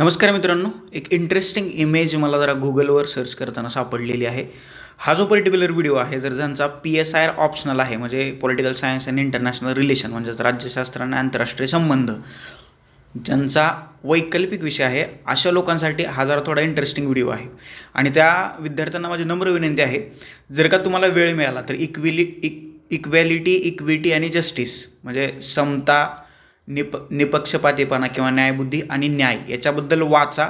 नमस्कार मित्रांनो एक इंटरेस्टिंग इमेज मला जरा गुगलवर सर्च करताना सापडलेली आहे. हा जो पर्टिक्युलर व्हिडिओ आहे जर ज्यांचा P S I R optional आहे म्हणजे political science and international relation म्हणजेच राज्यशास्त्र आणि आंतरराष्ट्रीय संबंध ज्यांचा वैकल्पिक विषय आहे अशा लोकांसाठी हा जरा थोडा इंटरेस्टिंग व्हिडिओ आहे. आणि त्या विद्यार्थ्यांना माझी नम्र विनंती आहे जर का तुम्हाला वेळ मिळाला तर इक्विली इक इक्वॅलिटी इक्विटी आणि जस्टिस म्हणजे समता निप निपक्षपातीपणा किंवा न्यायबुद्धी आणि न्याय याच्याबद्दल वाचा.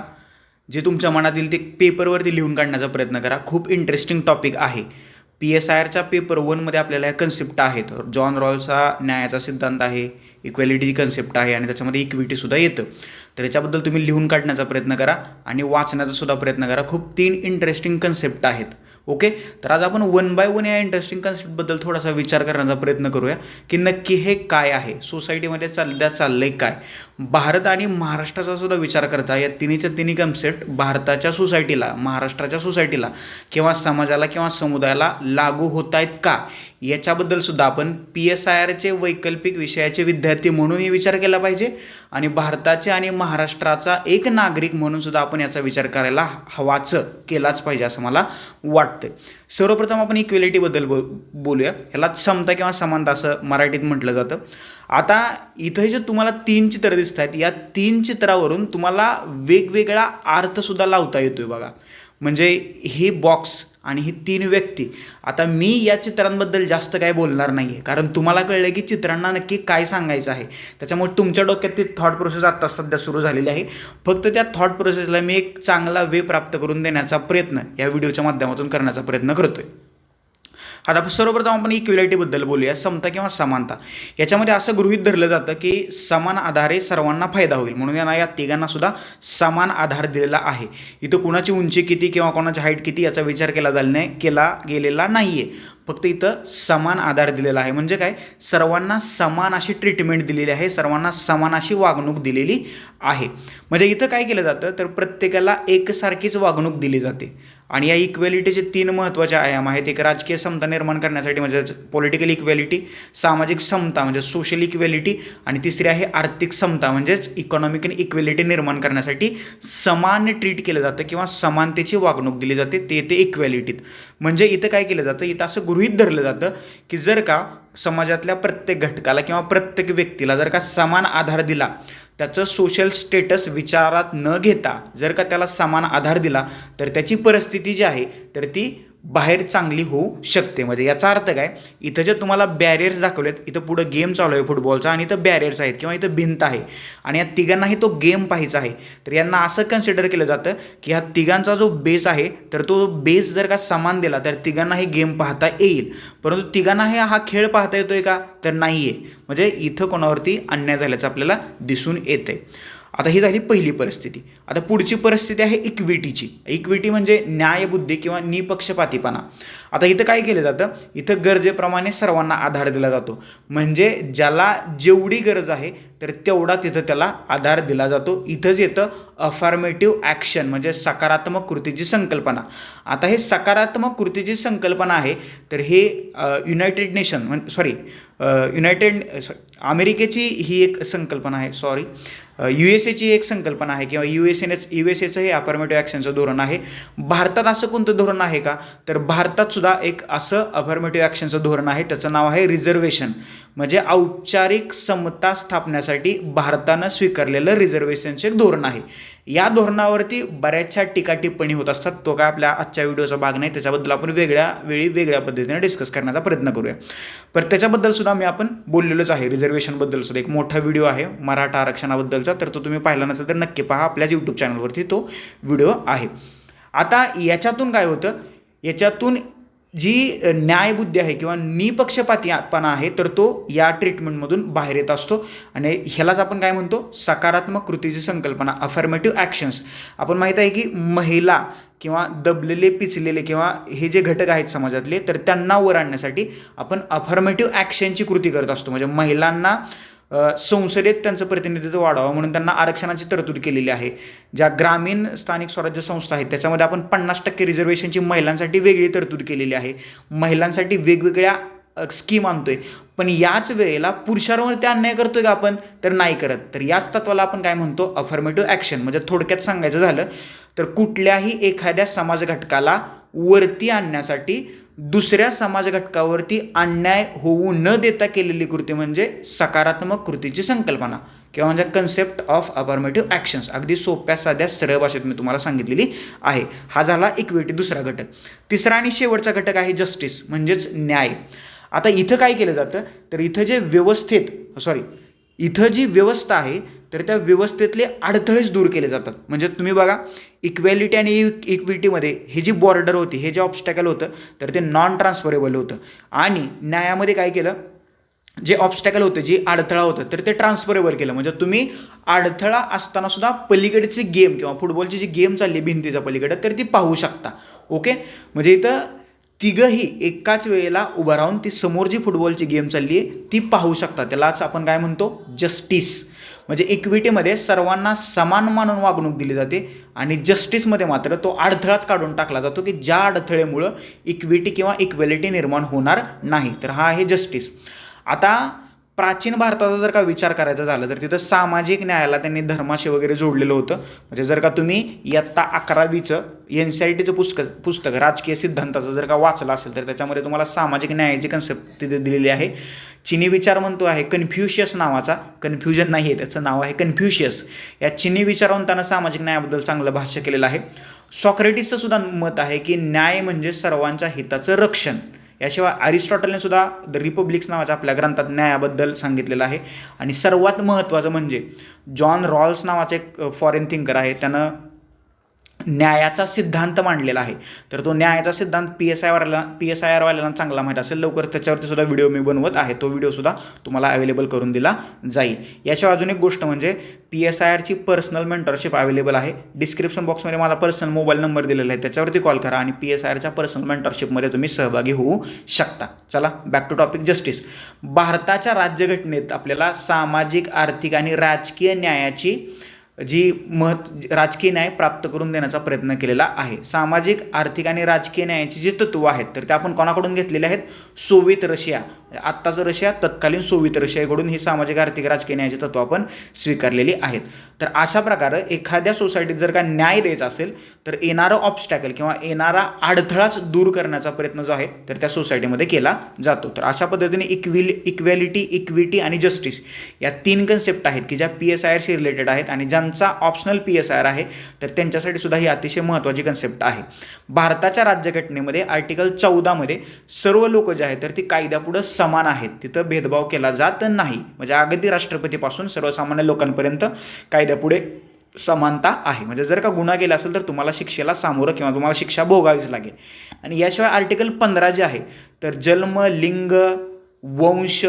जे तुमच्या मनातील ते पेपरवरती लिहून काढण्याचा प्रयत्न करा. खूप इंटरेस्टिंग टॉपिक आहे. पी एस आय आरच्या पेपर वनमध्ये आपल्याला ह्या कन्सेप्ट आहेत. जॉन रॉलचा न्यायाचा सिद्धांत आहे इक्वॅलिटीची कन्सेप्ट आहे आणि त्याच्यामध्ये इक्विटीसुद्धा येतं. तर याच्याबद्दल तुम्ही लिहून काढण्याचा प्रयत्न करा आणि वाचण्याचा सुद्धा प्रयत्न करा. खूप तीन इंटरेस्टिंग कन्सेप्ट आहेत. ओके तर आज आपण वन बाय वन या इंटरेस्टिंग कन्सेप्टबद्दल थोडासा विचार करण्याचा प्रयत्न करूया की नक्की हे काय आहे? सोसायटीमध्ये सध्या चाललं आहे काय? भारत आणि महाराष्ट्राचा सुद्धा विचार करता या तिन्हीच्या तिन्ही कन्सेप्ट भारताच्या सोसायटीला महाराष्ट्राच्या सोसायटीला किंवा समाजाला किंवा समुदायाला लागू होत आहेत का? याच्याबद्दल सुद्धा आपण पी एस आय आरचे वैकल्पिक विषयाचे विद्यार्थी म्हणूनही विचार केला पाहिजे आणि भारताचे आणि महाराष्ट्राचा एक नागरिक म्हणून सुद्धा आपण याचा विचार करायला हवाच केलाच पाहिजे असं मला वाटतं सर्वप्रथम आपण इक्वेलिटीबद्दल बो बोलूया. ह्याला समता किंवा समानता असं मराठीत म्हटलं जातं. आता इथं जे तुम्हाला तीन चित्र दिसत आहेत या तीन चित्रावरून तुम्हाला वेगवेगळा अर्थसुद्धा लावता येतो आहे बघा. म्हणजे हे बॉक्स आणि ही तीन व्यक्ती. आता मी या चित्रांबद्दल जास्त काय बोलणार नाही आहे कारण तुम्हाला कळलं की चित्रांना नक्की काय सांगायचं आहे. त्याच्यामुळे तुमच्या डोक्यात ती थॉट प्रोसेस आत्ता सध्या सुरू झालेली आहे. फक्त त्या थॉट प्रोसेसला मी एक चांगला वे प्राप्त करून देण्याचा प्रयत्न या व्हिडिओच्या माध्यमातून करण्याचा प्रयत्न करतो आहे आता सर्वप्रथम आपण इक्विलिटीबद्दल बोलूया. समता किंवा समानता. याच्यामध्ये असं गृहीत धरलं जातं की समान आधारे सर्वांना फायदा होईल. म्हणून यांना या तिघांना सुद्धा समान आधार दिलेला आहे. इथं कुणाची उंची किती किंवा कोणाची हाईट किती याचा विचार केला झाला नाही केला गेलेला नाही आहे फक्त इथं समान आधार दिलेला आहे. म्हणजे काय? सर्वांना समान अशी ट्रीटमेंट दिलेली आहे. सर्वांना समान अशी वागणूक दिलेली आहे. म्हणजे इथं काय केलं जातं? तर प्रत्येकाला एकसारखीच वागणूक दिली जाते. आणि या इक्वॅलिटीचे तीन महत्त्वाचे आयाम आहेत. एक राजकीय समता निर्माण करण्यासाठी म्हणजे पॉलिटिकल इक्वॅलिटी सामाजिक समता म्हणजे सोशल इक्वॅलिटी आणि तिसरी आहे आर्थिक समता म्हणजेच इकॉनॉमिक इक्वॅलिटी निर्माण करण्यासाठी समान ट्रीट केलं जातं किंवा समानतेची वागणूक दिली जाते ते येते इक्वॅलिटीत म्हणजे इथं काय केलं जातं? इथं असं गृहीत धरलं जातं की जर का समाजातल्या प्रत्येक घटकाला किंवा प्रत्येक व्यक्तीला जर का समान आधार दिला त्याचं सोशल स्टेटस विचारात न घेता जर का त्याला समान आधार दिला तर त्याची परिस्थिती जी आहे तर ती बाहेर चांगली होऊ शकते. म्हणजे याचा अर्थ काय? इथं जे तुम्हाला बॅरियर्स दाखवलेत इथं पुढं गेम चालू आहे फुटबॉलचा आणि इथं बॅरियर्स आहेत किंवा इथं भिंत आहे. आणि या तिघांनाही तो गेम पाहायचा आहे. तर यांना असं कन्सिडर केलं जातं की ह्या तिघांचा जो बेस आहे तर तो बेस जर का समान दिला तर तिघांनाही गेम पाहता येईल. परंतु तिघांनाही हा खेळ पाहता येतोय का? तर नाही आहे म्हणजे इथं कोणावरती अन्याय झाल्याचं आपल्याला दिसून येते आता ही झाली पहिली परिस्थिती. आता पुढची परिस्थिती आहे इक्विटीची. इक्विटी म्हणजे न्यायबुद्धी किंवा निपक्षपातीपणा. आता इथं काय केलं जातं? इथं गरजेप्रमाणे सर्वांना आधार दिला जातो. म्हणजे ज्याला जेवढी गरज आहे तर तेवढा तिथं त्याला आधार दिला जातो. इथंच येतं अफॉर्मेटिव्ह ॲक्शन म्हणजे सकारात्मक कृतीची संकल्पना. आता हे सकारात्मक कृतीची संकल्पना आहे तर हे युनायटेड नेशन म्हण सॉरी युनायटेड अमेरिकेची ही एक संकल्पना आहे सॉरी यू एस एची एक संकल्पना आहे किंवा यू एस एनेच यू एस एचं हे अफॉर्मेटिव्ह ॲक्शनचं धोरण आहे. भारतात असं कोणतं धोरण आहे का? तर भारतात सुद्धा एक असं अफर्मेटिव्ह ॲक्शनचं धोरण आहे. त्याचं नाव आहे रिझर्वेशन म्हणजे औपचारिक समता स्थापण्यासाठी भारतानं स्वीकारलेलं रिझर्वेशनचे एक धोरण आहे. या धोरणावरती बऱ्याचशा टीका टिप्पणी होत असतात. तो काय आपल्या आजच्या व्हिडिओचा भाग नाही. त्याच्याबद्दल आपण वेगळ्या वेळी वेगळ्या पद्धतीने डिस्कस करण्याचा प्रयत्न करूया. पर त्याच्याबद्दल सुद्धा मी आपण बोललेलोच आहे. रिझर्वेशनबद्दल सुद्धा एक मोठा व्हिडिओ आहे. मराठा आरक्षणाबद्दलचा. तर तो तुम्ही पाहिला नसेल तर नक्की पहा. आपल्याच यूट्यूब चॅनलवरती तो व्हिडिओ आहे. आता याच्यातून काय होतं? याच्यातून जी न्यायबुद्धी आहे किंवा निपक्षपातीपणा आहे तर तो या ट्रीटमेंटमधून बाहेर येत असतो. आणि ह्यालाच आपण काय म्हणतो? सकारात्मक कृतीची संकल्पना अफर्मेटिव्ह ॲक्शन्स आपण माहीत आहे की महिला किंवा दबलेले पिचलेले किंवा हे जे घटक आहेत समाजातले तर त्यांना वर आणण्यासाठी आपण अफर्मेटिव्ह ॲक्शनची कृती करत असतो. म्हणजे महिलांना संसदेत त्यांचं प्रतिनिधित्व वाढावं म्हणून त्यांना आरक्षणाची तरतूद केलेली आहे. ज्या ग्रामीण स्थानिक स्वराज्य संस्था आहेत त्याच्यामध्ये आपण पन्नास टक्के रिझर्वेशनची महिलांसाठी वेगळी तरतूद केलेली आहे. महिलांसाठी वेगवेगळ्या स्कीम आणतोय. पण याच वेळेला पुरुषांवरती अन्याय करतोय का आपण? तर नाही करत. तर याच तत्वाला आपण काय म्हणतो? अफर्मेटिव्ह ॲक्शन म्हणजे थोडक्यात सांगायचं झालं तर कुठल्याही एखाद्या समाज घटकाला वरती आणण्यासाठी दुसऱ्या समाज घटकावरती अन्याय होऊ न देता केलेली कृती म्हणजे सकारात्मक कृतीची संकल्पना किंवा म्हणजे कन्सेप्ट ऑफ अफर्मेटिव्ह ॲक्शन्स अगदी सोप्या साध्या सरळ भाषेत मी तुम्हाला सांगितलेली आहे. हा झाला इक्विटी दुसरा घटक. तिसरा आणि शेवटचा घटक आहे जस्टिस म्हणजेच न्याय. आता इथं काय केलं जातं? तर इथं जे व्यवस्थेत सॉरी इथं जी व्यवस्था आहे तर त्या व्यवस्थेतले अडथळेच दूर केले जातात. म्हणजे तुम्ही बघा इक्वॅलिटी आणि इक्विटीमध्ये हे जी बॉर्डर होती हे जे ऑब्स्टॅकल होतं तर ते नॉन ट्रान्सफरेबल होतं. आणि न्यायामध्ये काय केलं? जे ऑब्स्टॅकल होतं जे अडथळा होतं तर ते ट्रान्सफरेबल केलं. म्हणजे तुम्ही अडथळा असताना सुद्धा पलीकडची गेम किंवा फुटबॉलची जी गेम चालली भिंतीच्या पलीकडे तर ती पाहू शकता. ओके म्हणजे इथं तिघंही एकाच वेळेला उभं राहून ती समोर जी फुटबॉलची गेम चालली आहे ती पाहू शकता. त्यालाच आपण काय म्हणतो? जस्टिस म्हणजे इक्विटीमध्ये सर्वांना समान मानून वागणूक दिली जाते आणि जस्टिसमध्ये मात्र तो अडथळाच काढून टाकला जातो की ज्या अडथळेमुळं इक्विटी किंवा इक्वेलिटी निर्माण होणार नाही. तर हा आहे जस्टिस आता प्राचीन भारताचा जर का विचार करायचा झाला तर तिथं सामाजिक न्यायाला त्यांनी धर्माशी वगैरे जोडलेलं होतं. म्हणजे जर का तुम्ही इयत्ता अकरावीचं एन सी आय टीचं पुस्तक पुस्तक राजकीय सिद्धांताचं जर का वाचलं असेल तर त्याच्यामध्ये तुम्हाला सामाजिक न्यायाची कन्सेप्ट तिथे दिलेली आहे. चिनी विचार म्हणतो आहे कन्फ्युशियस नावाचा. कन्फ्युजन नाही आहे त्याचं नाव आहे कन्फ्युशियस या चिनी विचारवंतानं सामाजिक न्यायाबद्दल चांगलं भाष्य केलेलं आहे. सॉक्रेटिसचं सुद्धा मत आहे की न्याय म्हणजे सर्वांच्या हिताचं रक्षण. याशिवाय अरिस्टॉटलने सुद्धा द रिपब्लिक्स नावाच्या आपल्या ग्रंथात न्यायाबद्दल सांगितलेलं आहे. आणि सर्वात महत्त्वाचं म्हणजे जॉन रॉल्स नावाचे एक फॉरेन थिंकर आहे. त्यानं न्यायाचा सिद्धांत मांडलेला आहे. तर तो न्यायाचा सिद्धांत पी एस आयवाल्याला पी एस आय आरवाल्यांना चांगला माहीत असेल. लवकर त्याच्यावरती सुद्धा व्हिडिओ मी बनवत आहे. तो व्हिडिओसुद्धा तुम्हाला अवेलेबल करून दिला जाईल. याशिवाय अजून एक गोष्ट म्हणजे पी एस आय आरची पर्सनल मेंटरशिप अवेलेबल आहे. डिस्क्रिप्शन बॉक्समध्ये माझा पर्सनल मोबाईल नंबर दिलेला आहे. त्याच्यावरती कॉल करा आणि पी एस आय आरच्या पर्सनल मेंटरशिपमध्ये तुम्ही सहभागी होऊ शकता. चला बॅक टू टॉपिक जस्टिस भारताच्या राज्यघटनेत आपल्याला सामाजिक आर्थिक आणि राजकीय न्यायाची जी महत् राजकीय न्याय प्राप्त करून देण्याचा प्रयत्न केलेला आहे. सामाजिक आर्थिक आणि राजकीय न्यायाची जी तत्त्व आहेत तर ते आपण कोणाकडून घेतलेले आहेत? Soviet Russia. म्हणजे आत्ताचं रशिया तत्कालीन सोवियत रशियाकडून ही सामाजिक आर्थिक राजकीय न्यायाची तत्त्व आपण स्वीकारलेली आहेत. तर अशा प्रकारे एखाद्या सोसायटीत जर का न्याय द्यायचा असेल तर येणारं ऑब्स्टॅकल किंवा येणारा अडथळाच दूर करण्याचा प्रयत्न जो आहे तर त्या सोसायटीमध्ये केला जातो. तर अशा पद्धतीने इक्विल इक्वॅलिटी इक्विटी आणि जस्टिस या तीन कन्सेप्ट आहेत की ज्या पी एस आय आरशी रिलेटेड आहेत आणि ज्यांचा optional P S I R आहे तर त्यांच्यासाठी सुद्धा ही अतिशय महत्त्वाची कन्सेप्ट आहे. भारताच्या राज्यघटनेमध्ये आर्टिकल चौदामध्ये सर्व लोक जे आहेत तर ती कायद्यापुढं समान आहेत. तिथं भेदभाव केला जात नाही. म्हणजे अगदी राष्ट्रपतीपासून सर्वसामान्य लोकांपर्यंत कायद्यापुढे समानता आहे. म्हणजे जर का गुन्हा केला असेल तर तुम्हाला शिक्षेला सामोरं किंवा तुम्हाला शिक्षा भोगावीच लागेल. आणि याशिवाय आर्टिकल पंधरा जे आहे तर जन्म लिंग वंश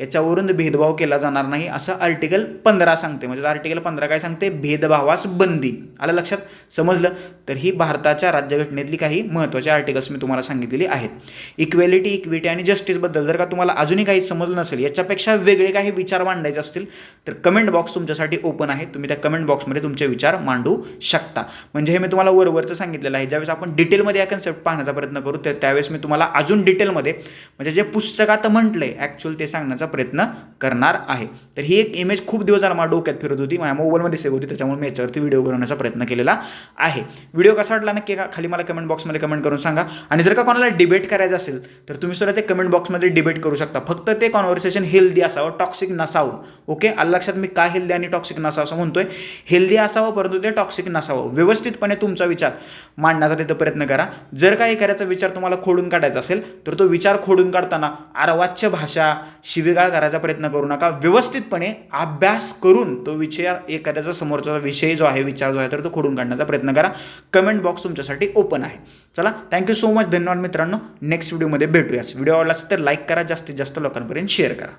याच्यावरून भेदभाव केला जाणार नाही असं आर्टिकल पंधरा सांगते. म्हणजे आर्टिकल पंधरा काय सांगते? भेदभावास बंदी. आलं लक्षात? समजलं? तर ही भारताच्या राज्यघटनेतली काही महत्त्वाचे आर्टिकल्स मी तुम्हाला सांगितलेली आहेत. इक्वेलिटी इक्विटी आणि जस्टिसबद्दल जर का तुम्हाला अजूनही काही समजलं नसेल याच्यापेक्षा वेगळे काही विचार मांडायचे असतील तर कमेंट बॉक्स तुमच्यासाठी ओपन आहे. तुम्ही त्या कमेंट बॉक्समध्ये तुमचे विचार मांडू शकता. म्हणजे हे मी तुम्हाला वरवरचं सांगितलेलं आहे. ज्यावेळेस आपण डिटेलमध्ये या कन्सेप्ट पाहण्याचा प्रयत्न करू तर त्यावेळेस मी तुम्हाला अजून डिटेलमध्ये म्हणजे जे पुस्तकात म्हटलं आहे ॲक्च्युअल ते सांगण्याचा प्रयत्न करणार आहे. तर ही एक इमेज खूप दिवस झाला मला डोक्यात फिरत होती. माझ्या मोबाईलमध्ये सेव्ह होती. त्याच्यामुळे मी याच्यावरती व्हिडिओ बनवण्याचा प्रयत्न केलेला आहे. व्हिडिओ कसा वाटला नक्की का खाली मला कमेंट बॉक्समध्ये कमेंट करून सांगा. आणि जर का कोणाला डिबेट करायचं असेल तर तुम्ही सुद्धा ते कमेंट बॉक्समध्ये डिबेट करू शकता. फक्त ते कॉन्व्हर्सेशन हेल्दी असावं टॉक्सिक नसावं. ओके आलं लक्षात मी का हेल्दी आणि टॉक्सिक नसावं असं म्हणतोय? हेल्दी असावं परंतु ते टॉक्सिक नसावं. व्यवस्थितपणे तुमचा विचार मांडण्याचा तिथं प्रयत्न करा. जर का एखाद्याचा विचार तुम्हाला खोडून काढायचा असेल तर तो विचार खोडून काढताना अर्वाच्य भाषा शिवीगाळ करायचा प्रयत्न करू नका. व्यवस्थितपणे अभ्यास करून तो विचार एखाद्याचा समोरचा विषय जो आहे विचार जो आहे तर तो खोडून काढण्याचा प्रयत्न करा. कमेंट बॉक्स तुमच्यासाठी ओपन आहे. चला थँक्यू सो मच धन्यवाद मित्रांनो. नेक्स्ट व्हिडिओमध्ये भेटूयाच व्हिडिओ आवडला असेल तर लाईक करा. जास्तीत जास्त लोकांपर्यंत शेअर करा.